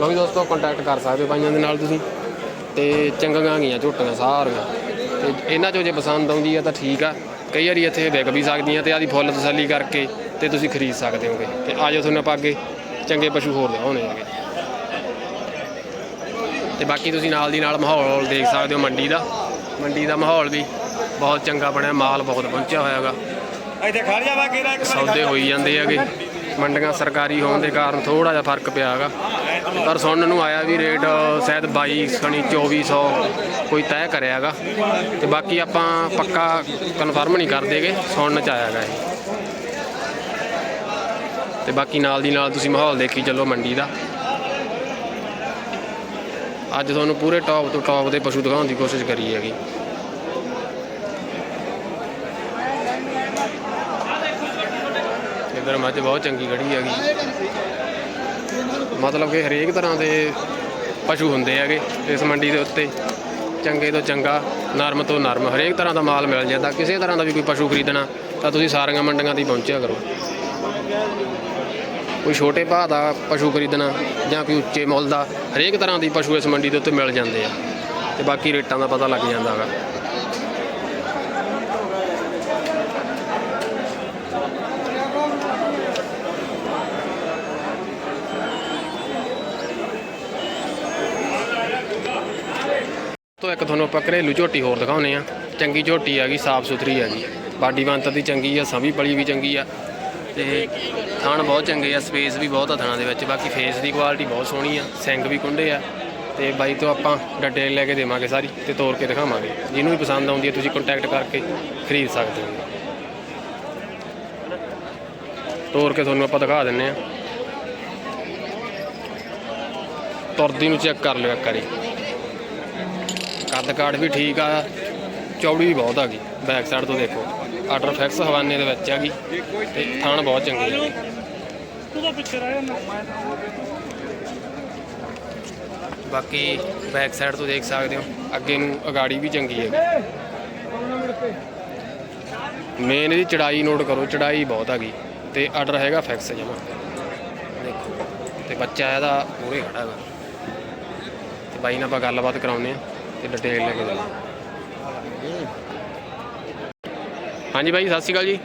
ਲਓ ਵੀ ਦੋਸਤੋ ਕੰਟੈਕਟ ਕਰ ਸਕਦੇ ਹੋ ਭਾਈਆਂ ਦੇ ਨਾਲ ਤੁਸੀਂ। ਤੇ ਚੰਗੀਆਂ ਗਈਆਂ ਝੋਟੀਆਂ ਸਾਰੀਆਂ। ਤੇ ਇਹਨਾਂ ਚੋਂ ਜੇ ਪਸੰਦ ਆਉਂਦੀ ਆ ਤਾਂ ਠੀਕ ਆ। ਕਈ ਵਾਰੀ ਇੱਥੇ ਵਿਕ ਵੀ ਸਕਦੀਆਂ ਤੇ ਆਦੀ ਫੁੱਲ ਤਸੱਲੀ ਕਰਕੇ ਤੇ ਤੁਸੀਂ ਖਰੀਦ ਸਕਦੇ ਹੋਗੇ। ਤੇ ਆਜੋ ਤੁਹਾਨੂੰ ਆਪਾਂ ਅੱਗੇ ਚੰਗੇ ਪਸ਼ੂ ਹੋਰ ਲਿਆਉਣੇ ਹੈਗੇ। ਤੇ ਬਾਕੀ ਤੁਸੀਂ ਨਾਲ ਦੀ ਨਾਲ ਮਾਹੌਲ ਦੇਖ ਸਕਦੇ ਹੋ ਮੰਡੀ ਦਾ। ਮੰਡੀ ਦਾ ਮਾਹੌਲ ਵੀ ਬਹੁਤ ਚੰਗਾ ਬਣਿਆ ਮਾਲ ਬਹੁਤ ਪਹੁੰਚਿਆ ਹੋਇਆ ਹੈਗਾ। ਇੱਥੇ ਖੜ ਜਾਵਾ ਕਿਹੜਾ ਇੱਕ ਸੌਦੇ ਹੋਈ ਜਾਂਦੇ ਹੈਗੇ। ਮੰਡੀਆਂ ਸਰਕਾਰੀ ਹੋਣ ਦੇ ਕਾਰਨ ਥੋੜਾ ਜਿਹਾ ਫ਼ਰਕ ਪਿਆ ਹੈਗਾ। ਪਰ ਸੁਣਨ ਨੂੰ ਆਇਆ ਵੀ ਰੇਟ ਸ਼ਾਇਦ 22 ਸਣੀ 2400 ਕੋਈ ਤੈਅ ਕਰਿਆ ਹੈਗਾ। ਤੇ ਬਾਕੀ ਆਪਾਂ ਪੱਕਾ ਕਨਫਰਮ ਨਹੀਂ ਕਰਦੇਗੇ ਸੁਣਨ ਚ ਆਇਆ ਹੈਗਾ ਇਹ। ਤੇ ਬਾਕੀ ਨਾਲ ਦੀ ਨਾਲ ਤੁਸੀਂ ਮਾਹੌਲ ਦੇਖੀ ਚੱਲੋ ਮੰਡੀ ਦਾ। ਅੱਜ ਤੁਹਾਨੂੰ ਪੂਰੇ ਟੌਪ ਤੋਂ ਟੌਪ ਦੇ ਪਸ਼ੂ ਦਿਖਾਉਣ ਦੀ ਕੋਸ਼ਿਸ਼ ਕਰੀ ਹੈਗੀ। ਇਧਰ ਮੱਝ ਬਹੁਤ ਚੰਗੀ ਖੜੀ ਹੈਗੀ। ਮਤਲਬ ਕਿ ਹਰੇਕ ਤਰ੍ਹਾਂ ਦੇ ਪਸ਼ੂ ਹੁੰਦੇ ਹੈਗੇ ਇਸ ਮੰਡੀ ਦੇ ਉੱਤੇ। ਚੰਗੇ ਤੋਂ ਚੰਗਾ, ਨਰਮ ਤੋਂ ਨਰਮ, ਹਰੇਕ ਤਰ੍ਹਾਂ ਦਾ ਮਾਲ ਮਿਲ ਜਾਂਦਾ। ਕਿਸੇ ਤਰ੍ਹਾਂ ਦਾ ਵੀ ਕੋਈ ਪਸ਼ੂ ਖਰੀਦਣਾ, ਤਾਂ ਤੁਸੀਂ ਸਾਰੀਆਂ ਮੰਡੀਆਂ ਤੇ ਹੀ ਪਹੁੰਚਿਆ ਕਰੋ। ਕੋਈ ਛੋਟੇ ਭਾਅ ਦਾ ਪਸ਼ੂ ਖਰੀਦਣਾ ਜਾਂ ਕੋਈ ਉੱਚੇ ਮੁੱਲ ਦਾ, ਹਰੇਕ ਤਰ੍ਹਾਂ ਦੀ ਪਸ਼ੂ ਇਸ ਮੰਡੀ ਦੇ ਉੱਤੇ ਮਿਲ ਜਾਂਦੇ ਆ। ਤੇ ਬਾਕੀ ਰੇਟਾਂ ਦਾ ਪਤਾ ਲੱਗ ਜਾਂਦਾ ਹੈਗਾ। ਤੋਂ ਇੱਕ ਤੁਹਾਨੂੰ ਆਪਾਂ ਘਰੇਲੂ ਝੋਟੀ ਹੋਰ ਦਿਖਾਉਨੇ ਆ ਚੰਗੀ ਝੋਟੀ ਹੈਗੀ ਸਾਫ਼ ਸੁਥਰੀ ਹੈਗੀ ਬਾਡੀ ਬੰਤਰ ਦੀ ਚੰਗੀ ਆ, ਸਭੀ ਪਲੀ ਵੀ ਚੰਗੀ ਆ। ਤੇ ਥਣ ਬਹੁਤ ਚੰਗੇ ਆ, ਸਪੇਸ ਵੀ ਬਹੁਤ ਆ ਥਣਾਂ ਦੇ ਵਿੱਚ। ਬਾਕੀ ਫੇਸ ਦੀ ਕੁਆਲਿਟੀ ਬਹੁਤ ਸੋਹਣੀ ਆ, ਸਿੰਗ ਵੀ ਕੁੰਡੇ ਆ। ਤੇ ਬਾਈ ਤੋਂ ਆਪਾਂ ਡਿਟੇਲ ਲੈ ਕੇ ਦੇਵਾਂਗੇ ਸਾਰੀ ਤੇ ਤੋੜ ਕੇ ਦਿਖਾਵਾਂਗੇ। ਜਿਹਨੂੰ ਵੀ ਪਸੰਦ ਆਉਂਦੀ ਹੈ ਤੁਸੀਂ ਕੰਟੈਕਟ ਕਰਕੇ ਖਰੀਦ ਸਕਦੇ ਹੋ। ਤੋੜ ਕੇ ਤੁਹਾਨੂੰ ਆਪਾਂ ਦਿਖਾ ਦਿੰਨੇ ਆ। ਤੁਰਦੀ ਨੂੰ ਚੈੱਕ ਕਰ ਲਿਓ ਇੱਕ ਵਾਰੀ। ਕੱਦ ਕਾਠ ਵੀ ਠੀਕ ਆ ਚੌੜੀ ਵੀ ਬਹੁਤ ਹੈਗੀ ਬੈਕ ਸਾਈਡ ਤੋਂ ਦੇਖੋ ਆਰਡਰ ਫਿਕਸ ਹਵਾਨੇ ਦੇ ਵਿੱਚ ਹੈਗੀ ਤੇ ਥਣ ਬਹੁਤ ਚੰਗੀ ਹੈ ਬਾਕੀ ਬੈਕ ਸਾਈਡ ਤੋਂ ਦੇਖ ਸਕਦੇ ਹੋ ਅੱਗੇ ਨੂੰ ਅਗਾੜੀ ਵੀ ਚੰਗੀ ਹੈ ਮੇਨ ਇਹਦੀ ਚੜਾਈ ਨੋਟ ਕਰੋ ਚੜਾਈ ਬਹੁਤ ਹੈਗੀ ਤੇ ਆਰਡਰ ਹੈਗਾ ਫਿਕਸ ਜਮਾ। ਦੇਖੋ ਤੇ ਬੱਚਾ ਇਹਦਾ ਪੂਰੇ ਖੜਾ ਹੈਗਾ। ਤੇ ਬਾਈ ਨਾਲ ਆਪਾਂ ਗੱਲਬਾਤ ਕਰਾਉਂਦੇ ਆ ਤੇ ਡਿਟੇਲ ਲੈ ਕੇ ਦਿੰਦੇ ਹਾਂਜੀ ਬਾਈ ਸਤਿ ਸ਼੍ਰੀ ਅਕਾਲ ਜੀ।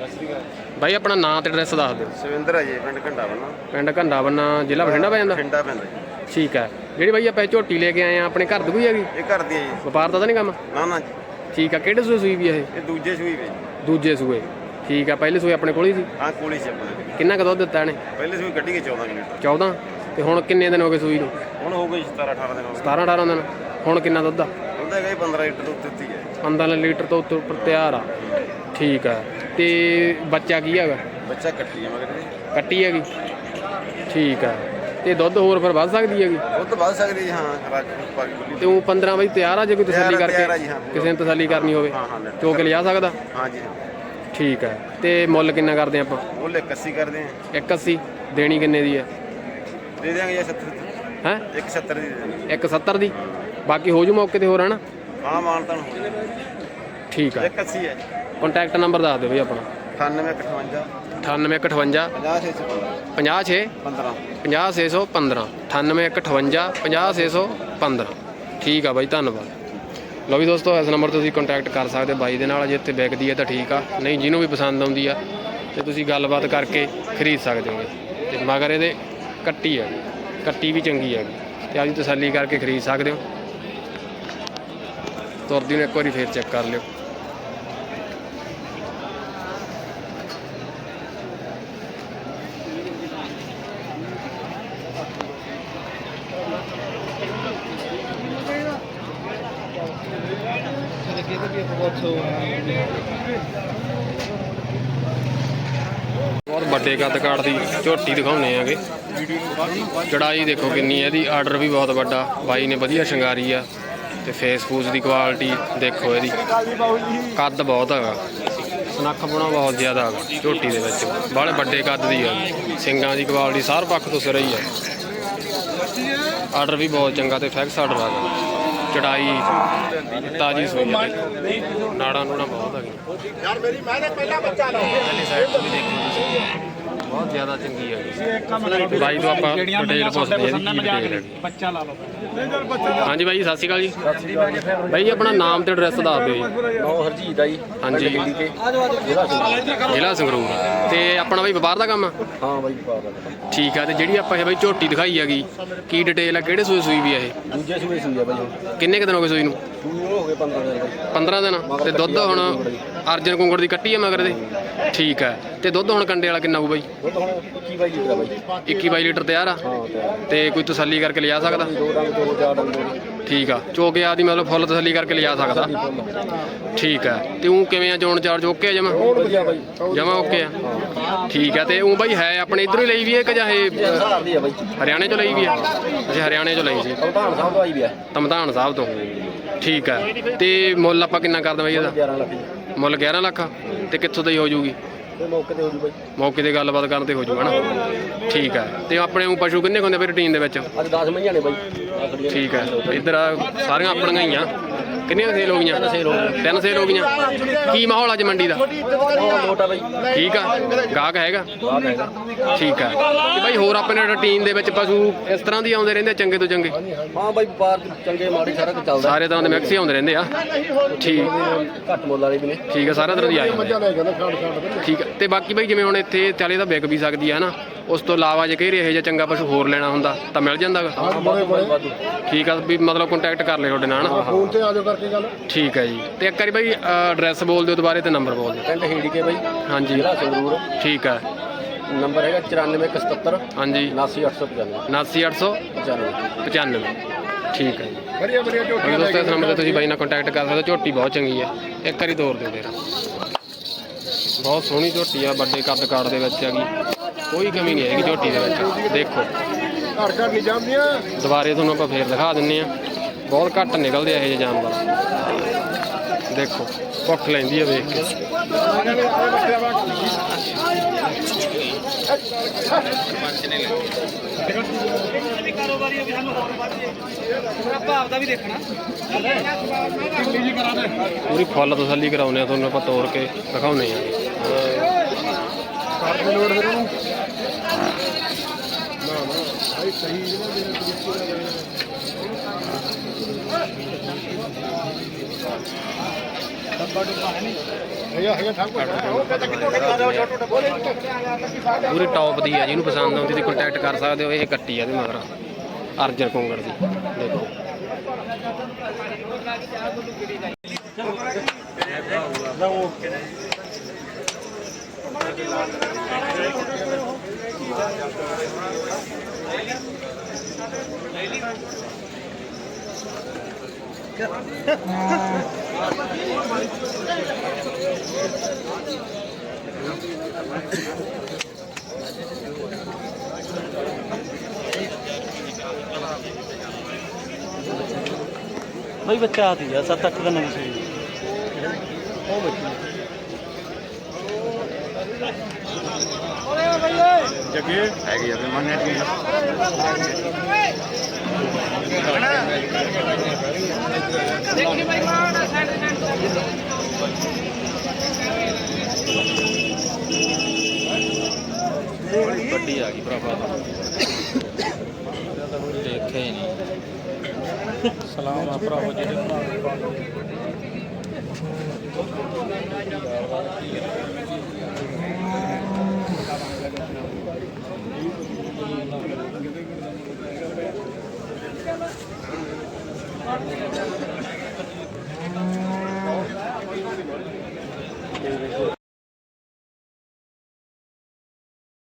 ਬਾਈ ਆਪਣਾ ਨਾਮ ਤੇ ਐਡਰੈਸ ਦੱਸ ਦਿਓ। ਸਵਿੰਦਰ ਹੈ ਜੀ ਪਿੰਡ ਘੰਡਾ ਬੰਨਾ ਪਿੰਡ ਘੰਡਾ ਬੰਨਾ ਜ਼ਿਲ੍ਹਾ ਬਠਿੰਡਾ ਪੈ ਜਾਂਦਾ? ਪਿੰਡਾ ਪੈਂਦਾ ਜੀ। ਠੀਕ ਹੈ। ਜਿਹੜੀ ਬਾਈ ਆਪਾਂ ਇਹ ਝੋਟੀ ਲੈ ਕੇ ਆਏ ਆ ਆਪਣੇ ਘਰ ਦੀ ਕੋਈ ਹੈਗੀ? ਇਹ ਘਰ ਦੀ ਹੈ ਜੀ। ਵਪਾਰ ਦਾ ਤਾਂ ਨਹੀਂ ਕੰਮ? ਨਾ ਨਾ ਜੀ। ਠੀਕ ਆ ਕਿਹੜੇ ਸੂਏ ਸੂਈ ਵੀ ਆ ਇਹ? ਇਹ ਦੂਜੇ ਸੂਈ ਵੇ ਜੀ। ਦੂਜੇ ਸੂਏ। ਠੀਕ ਆ ਪਹਿਲੇ ਸੂਏ ਆਪਣੇ ਕੋਲ ਹੀ ਸੀ? ਹਾਂ ਕੋਲੀ ਸੀ ਆਪਣੇ ਕਿੰਨਾ ਕੁ ਦੁੱਧ ਦਿੱਤਾ ਇਹਨੇ? ਪਹਿਲੇ ਸੂਈ ਕੱਢੀ ਗਈ 14 ਲੀਟਰ 14 ਤੇ ਹੁਣ ਕਿੰਨੇ ਦਿਨ ਹੋ ਗਏ ਸੂਈ ਨੂੰ? ਹੁਣ ਹੋ ਗਈ 17 18 ਦਿਨ ਹੋ ਗਏ। 17 18 ਦਿਨ। ਹੁਣ ਕਿੰਨਾ ਦੁੱਧ ਆ? ਉਹਦਾ ਹੈਗਾ ਜੀ 15 ਲੀਟਰ ਦੁੱਧ ਦਿੱਤੀ ਹੈ। 15 ਲੀਟਰ ਤੋਂ ਉੱਤੇ ਉੱਪਰ ਤਿਆਰ ਆ। ਠੀਕ ਆ। ਤੇ ਬੱਚਾ ਕੀ ਹੈਗਾ? ਬੱਚਾ ਕੱਟੀ ਹੈ ਮਗਰ ਜੀ। ਕੱਟੀ ਹੈਗੀ? ਠੀਕ ਆ। ਤੇ ਦੁੱਧ ਹੋਰ ਫਿਰ ਵੱਧ ਸਕਦੀ ਹੈਗੀ? ਉਹ ਤਾਂ ਵੱਧ ਸਕਦੀ ਜੀ ਹਾਂ। ਰਾਜ ਪਾਕ ਬੁੱਲੀ ਤੇ ਉਹ 15 ਵਜੇ ਤਿਆਰ ਆ ਜੇ ਕੋਈ ਤਸੱਲੀ ਤਿਆਰ ਆ, ਤਿਆਰ ਆ ਕਰਕੇ ਹਾਂ। ਕਿਸੇ ਨੇ ਤਸੱਲੀ ਕਰਨੀ ਹੋਵੇ? ਹਾਂ ਹਾਂ ਲੈ ਚੋ ਕੇ ਲਿਜਾ ਸਕਦਾ? ਹਾਂ ਜੀ ਹਾਂ। ਠੀਕ ਹੈ ਤੇ ਮੁੱਲ ਕਿੰਨਾ ਕਰਦੇ ਆਪਾਂ? ਉਹ ਲੈ 81 ਕਰਦੇ ਆ 180 ਦੇਣੀ ਕਿੰਨੇ ਦੀ ਹੈ? ਦੇ ਦਿਆਂਗੇ ਜੀ 70 ਹੈ? 170 ਦੀ ਦੇ ਦਿਆਂਗੇ। 170 ਦੀ? ਬਾਕੀ ਹੋ ਜੂ ਮੌਕੇ ਤੇ ਹੋਰ ਹੈ ਨਾ? ਹਾਂ ਮਾਨਤਾਨ ਹੋ ਜਾਏ ਠੀਕ ਹੈ 81 ਹੈ। ਕੰਟੈਕਟ ਨੰਬਰ ਦੱਸ ਦਿਓ ਵੀ ਆਪਣਾ। 9858 9858 50 56 15 50615 9858 50615 ਠੀਕ ਆ ਬਾਈ ਧੰਨਵਾਦ। ਲਓ ਵੀ ਦੋਸਤੋ ਇਸ ਨੰਬਰ ਤੇ ਤੁਸੀਂ ਕੰਟੈਕਟ ਕਰ ਸਕਦੇ ਹੋ ਬਾਈ ਦੇ ਨਾਲ। ਜੇ ਇੱਥੇ ਵਿਕਦੀ ਹੈ ਤਾਂ ਠੀਕ ਆ। ਨਹੀਂ ਜਿਹਨੂੰ ਵੀ ਪਸੰਦ ਆਉਂਦੀ ਆ ਤੇ ਤੁਸੀਂ ਗੱਲਬਾਤ ਕਰਕੇ ਖਰੀਦ ਸਕਦੇ ਹੋਗੇ। ਤੇ ਮਗਰ ਇਹਦੇ ਕੱਟੀ ਹੈ ਕੱਟੀ ਵੀ ਚੰਗੀ ਹੈਗੀ ਤੇ ਆਪਦੀ ਤਸੱਲੀ ਕਰਕੇ ਖਰੀਦ ਸਕਦੇ ਹੋ। ਤੁਰਦੀ ਨੂੰ ਇੱਕ ਵਾਰੀ ਫੇਰ ਚੈੱਕ ਕਰ ਲਿਓ। ਬਹੁਤ ਵੱਡੇ ਕੱਦ ਕਾਠ ਦੀ ਝੋਟੀ ਦਿਖਾਉਣੇ ਆਗੇ ਚੜਾਈ ਦੇਖੋ ਕਿੰਨੀ ਹੈ, ਇਹਦੀ ਆਰਡਰ ਵੀ ਬਹੁਤ ਵੱਡਾ। ਬਾਈ ਨੇ ਵਧੀਆ ਸ਼ਿੰਗਾਰੀ ਆ। ਤੇ ਫੇਸ ਫੂਸ ਦੀ ਕੁਆਲਿਟੀ ਦੇਖੋ ਇਹਦੀ। ਕੱਦ ਬਹੁਤ ਹੈਗਾ। ਸਨੱਖ ਪੁਣਾ ਬਹੁਤ ਜ਼ਿਆਦਾ ਹੈਗਾ ਝੋਟੀ ਦੇ ਵਿੱਚ। ਬਾਹਲੇ ਵੱਡੇ ਕੱਦ ਦੀ ਹੈ ਸਿੰਗਾਂ ਦੀ ਕੁਆਲਿਟੀ ਸਾਰ ਪੱਖ ਤੋਂ ਸਿਰ ਹੀ ਆ। ਆਰਡਰ ਵੀ ਬਹੁਤ ਚੰਗਾ ਤੇ ਫੈਕਸ ਆਰਡਰ ਆ ਗਿਆ ਚੜਾਈ ਤਾਜੀ ਸੋਈ ਆ ਨਾੜਾਂ ਨੂੜਾਂ ਬਹੁਤ ਹੈਗੀਆਂ। ਯਾਰ ਮੇਰੀ ਮੈਂ ਨੇ ਪਹਿਲਾ ਬੱਚਾ ਪਹਿਲੀ ਸਾਈਡ ਤੋਂ ਵੀ ਦੇਖੋ ਬਹੁਤ ਜ਼ਿਆਦਾ ਚੰਗੀ ਹੈ ਬਾਈ ਤੋਂ ਆਪਾਂ ਡਿਟੇਲ ਪੁੱਛਦੇ ਹਾਂ ਕੀ ਡਿਟੇਲ ਬੱਚਾ ਲਾ ਲਓ। ਹਾਂਜੀ ਬਾਈ ਸਤਿ ਸ਼੍ਰੀ ਅਕਾਲ ਜੀ। ਬਾਈ ਆਪਣਾ ਨਾਮ ਤੇ ਐਡਰੈਸ ਦੱਸ ਦਿਓ ਜੀ। ਨੌ ਹਰਜੀਤ ਆ ਜੀ ਹਾਂਜੀ। ਜ਼ਿਲ੍ਹਾ ਸੰਗਰੂਰ। ਤੇ ਆਪਣਾ ਬਾਈ ਵਪਾਰ ਦਾ ਕੰਮ ਆ? ਹਾਂ ਬਾਈ ਪਾਵਾ ਠੀਕ ਆ ਤੇ ਜਿਹੜੀ ਆਪਾਂ ਇਹ ਬਾਈ ਝੋਟੀ ਦਿਖਾਈ ਹੈਗੀ ਕੀ ਡਿਟੇਲ ਆ ਕਿਹੜੇ ਸੂਏ ਸੂਈ ਵੀ ਆ ਇਹ? ਦੂਜੇ ਸੂਏ ਸੂਈ ਆ ਬਾਈ ਕਿੰਨੇ ਕੁ ਦਿਨ ਹੋ ਗਏ ਸੂਈ ਨੂੰ? ਹੋ ਗਏ 15 ਦਿਨ। ਬਾਈ 15 ਦਿਨ। ਤੇ ਦੁੱਧ ਹੁਣ ਅਰਜਨ ਕੁੰਗੜ ਦੀ ਕੱਟੀ ਆ ਮਗਰ ਦੇ? ਠੀਕ ਹੈ। ਤੇ ਦੁੱਧ ਹੁਣ ਕੰਡੇ ਵਾਲਾ ਕਿੰਨਾ ਹੋਊ ਬਾਈ? ਤਾਂ ਹੁਣ 21 ਬਾਈ ਲੀਟਰ ਆ ਬਾਈ। 21 22 ਲੀਟਰ ਤਿਆਰ ਆ? ਹਾਂ ਤੇ ਤੇ ਕੋਈ ਤਸੱਲੀ ਕਰਕੇ ਲਿਆ ਸਕਦਾ? ਦੋ ਡੰਗ ਦੋ ਚਾਰ ਡੰਗ। ਦੋ ਠੀਕ ਆ। ਚੋਕੇ ਆਦੀ ਮਤਲਬ ਫੁੱਲ ਤਸੱਲੀ ਕਰਕੇ ਲਿਆ ਸਕਦਾ? ਠੀਕ ਹੈ ਤੇ ਉਹ ਕਿਵੇਂ ਆ? ਜੋਨ ਚਾਰਜ ਓਕੇ ਆ ਜਮਾ? ਵਧੀਆ ਬਾਈ। ਜਮਾ ਓਕੇ ਆ। ਠੀਕ ਹੈ ਤੇ ਉਹ ਬਾਈ ਹੈ ਆਪਣੇ ਇਧਰੋਂ ਹੀ ਲਈ ਵੀ ਹੈ ਕਿ ਜਾਂ ਇਹ ਆ ਬਾਈ। ਹਰਿਆਣੇ ਚੋਂ ਲਈ ਵੀ ਹੈ। ਅੱਛਾ ਹਰਿਆਣੇ ਚੋਂ ਲਈ ਸੀ। ਪ੍ਰਧਾਨ ਸਾਹਿਬ ਤੋਂ ਆਈ ਵੀ ਆ। ਤਮਧਾਨ ਸਾਹਿਬ ਤੋਂ। ਠੀਕ ਹੈ ਤੇ ਮੁੱਲ ਆਪਾਂ ਕਿੰਨਾ ਕਰਦੇ ਬਾਈ ਇਹਦਾ? 11 ਲੱਖ ਦੀ ਮੁੱਲ 11 ਲੱਖ। ਆ? ਤੇ ਕਿੱਥੋਂ ਦੀ ਹੋ ਜੂਗੀ? ਤੇ ਮੌਕੇ ਤੇ ਹੋ ਜੂ ਬਾਈ। ਮੌਕੇ ਤੇ ਗੱਲਬਾਤ ਕਰਨ ਤੇ ਹੋ ਜੂਗਾ ਨਾ? ਠੀਕ ਹੈ। ਤੇ ਆਪਣੇ ਉਹ ਪਸ਼ੂ ਕਿੰਨੇ ਕੁ ਹੁੰਦੇ ਫਿਰ ਰੂਟੀਨ ਦੇ ਵਿੱਚ? ਅੱਜ 10 ਮਹੀਨੇ ਨੇ ਬਾਈ। ਠੀਕ ਹੈ। ਇੱਧਰ ਆ ਸਾਰੀਆਂ ਆਪਣੀਆਂ ਹੀ ਆ। ਕਿੰਨੀਆਂ ਸੇਲ ਹੋ ਗਈਆਂ। ਤਿੰਨ ਸੇਲ ਹੋ ਗਈਆਂ। ਕੀ ਮਾਹੌਲ ਅੱਜ ਮੰਡੀ ਦਾ? ਠੀਕ ਆ। ਗਾਹਕ ਹੈਗਾ? ਠੀਕ ਆ। ਤੇ ਬਾਈ ਹੋਰ ਆਪਣੇ ਰੂਟੀਨ ਦੇ ਵਿੱਚ ਪਸ਼ੂ ਇਸ ਤਰ੍ਹਾਂ ਦੀ ਆਉਂਦੇ ਰਹਿੰਦੇ ਆ, ਚੰਗੇ ਤੋਂ ਚੰਗੇ? ਹਾਂ ਬਾਈ ਵਪਾਰ ਚੰਗੇ ਮਾੜੇ ਸਾਰਾ ਕੁਝ ਚੱਲਦਾ। ਸਾਰੇ ਤਰ੍ਹਾਂ ਦੇ ਮਿਕਸ ਹੀ ਆਉਂਦੇ ਰਹਿੰਦੇ ਆ। ਠੀਕ। ਘੱਟ ਮੁੱਲ ਵਾਲੇ ਵੀ ਨੇ। ਠੀਕ ਆ ਸਾਰਾ ਤਰ੍ਹਾਂ ਦੀ ਆ ਜਾਂਦੇ ਆ। ਠੀਕ ਆ। ਤੇ ਬਾਕੀ ਬਾਈ ਜਿਵੇਂ ਹੁਣ ਇੱਥੇ ਚੱਲੇ ਤਾਂ ਵਿਕ ਵੀ ਸਕਦੀ ਹੈ ਹਨਾ? ਉਸ ਤੋਂ ਇਲਾਵਾ ਜੇ ਕਈ ਇਹੋ ਜਿਹਾ ਚੰਗਾ ਪਸ਼ੂ ਹੋਰ ਲੈਣਾ ਹੁੰਦਾ ਤਾਂ ਮਿਲ ਜਾਂਦਾ ਗਾ ਹਾਂ ਵਾਧੂ ਬਾਈ ਵਾਧੂ ਠੀਕ ਆ ਵੀ ਮਤਲਬ ਕੰਟੈਕਟ ਕਰ ਲਿਓ ਤੁਹਾਡੇ ਨਾਲ। ਹਨਾ ਫੋਨ ਤੇ ਆ ਜਾਓ ਕਰਕੇ ਗੱਲ। ਠੀਕ ਹੈ ਜੀ। ਤੇ ਇੱਕ ਵਾਰੀ ਬਾਈ ਐਡਰੈਸ ਬੋਲ ਦਿਓ ਦੁਬਾਰੇ ਤੇ ਨੰਬਰ ਬੋਲ ਦਿਓ। ਪਿੰਡ ਹੀੜੀ ਕੇ ਬਾਈ। ਹਾਂਜੀ। ਜ਼ਿਲ੍ਹਾ ਸੰਗਰੂਰ। ਠੀਕ ਹੈ ਨੰਬਰ ਹੈਗਾ 94177 ਹਾਂਜੀ। 79895 79895 95 ਠੀਕ ਹੈ ਜੀ। ਵਧੀਆ ਵਧੀਆ ਬਾਕੀ ਦੋਸਤੋ ਇਸ ਨੰਬਰ ਤੇ ਤੁਸੀਂ ਬਾਈ ਨਾਲ ਕੰਟੈਕਟ ਕਰ ਸਕਦੇ ਹੋ। ਝੋਟੀ ਬਹੁਤ ਚੰਗੀ ਹੈ ਇੱਕ ਵਾਰੀ ਤੋਰ ਦਿਓ ਫਿਰ। ਬਹੁਤ ਸੋਹਣੀ ਝੋਟੀ ਆ ਵੱਡੇ ਕੱਦ ਕਾੜ ਦੇ ਵਿੱਚ ਹੈਗੀ। ਕੋਈ ਕਮੀ ਨਹੀਂ ਹੈਗੀ ਝੋਟੀ ਦੇ ਵਿੱਚ। ਦੇਖੋ। ਘਰ ਘਰ ਨਹੀਂ ਜਾਂਦੀਆਂ। ਦੁਬਾਰੇ ਤੁਹਾਨੂੰ ਆਪਾਂ ਫੇਰ ਦਿਖਾ ਦਿੰਨੇ ਆ। ਬਹੁਤ ਘੱਟ ਨਿਕਲਦੇ ਆ ਇਹ ਜਿਹੇ ਜਾਨਵਰ। ਦੇਖੋ ਭੁੱਖ ਲੈਂਦੀ ਆ ਵੇਖ ਕੇ। ਭਾਵ ਦਾ ਵੀ ਦੇਖਣਾ ਪੂਰੀ ਫੁੱਲ ਤਸੱਲੀ ਕਰਾਉਨੇ ਆ ਤੁਹਾਨੂੰ ਆਪਾਂ ਤੋੜ ਕੇ ਦਿਖਾਉਨੇ ਆ। ਘਰ ਦੇ ਲੋੜ ਫਿਰ ਉਹਨੂੰ। ਹੈਗਾ ਹੈਗਾ ਠਾਕੁਰ ਉਹ ਕਹਿੰਦਾ ਕਿੱਥੋਂ ਕਿੱਥਾ ਦਾ ਛੋਟਾ ਛੋਟਾ ਬੋਲੇ ਪੂਰੀ ਟੌਪ ਦੀ ਆ ਜਿਹਨੂੰ ਪਸੰਦ ਆਉਂਦੀ ਤੇ ਕੰਟੈਕਟ ਕਰ ਸਕਦੇ ਹੋ ਇਹ ਕੱਟੀ ਆ ਇਹਦੇ ਮਗਰ। ਅਰਜਨ ਕੁੰਗੜ ਦੀ ਦੇਖੋ। ਬਈ ਬੱਚਾ ਆਤੀ ਆ 7-8 ਦਿਨ ਦੀ ਸੀ ਉਹ ਬੱਚੀ ਜੱਗੇ? ਹੈਗੀ ਆ ਮੰਨੇ ਦੇਖੀ ਬਾਈ ਮਾੜਾ ਸੈਂਟ ਸੈਂਟ ਵੱਡੀ ਆ ਗਈ ਭਰਾਵਾ। ਦੇਖਿਆ ਹੀ ਨਹੀਂ। ਸਲਾਮ ਆ ਭਰਾਵੋ ਜਿਹੜੇ